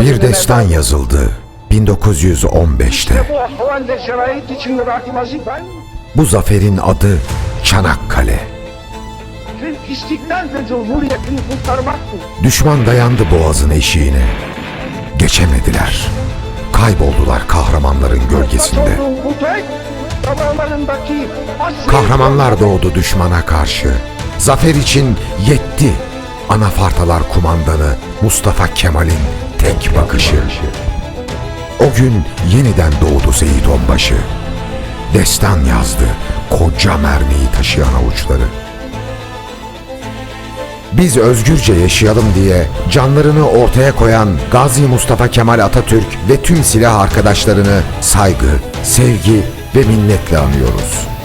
Bir destan yazıldı 1915'te. Bu zaferin adı Çanakkale. Düşman dayandı boğazın eşiğine. Geçemediler. Kayboldular kahramanların gölgesinde. Kahramanlar doğdu düşmana karşı. Zafer için yetti anafartalar kumandanı Mustafa Kemal'in tek bakışı. O gün yeniden doğdu Seyit Onbaşı. Destan yazdı koca mermiyi taşıyan avuçları. Biz özgürce yaşayalım diye canlarını ortaya koyan Gazi Mustafa Kemal Atatürk ve tüm silah arkadaşlarını saygı, sevgi ve minnetle anıyoruz.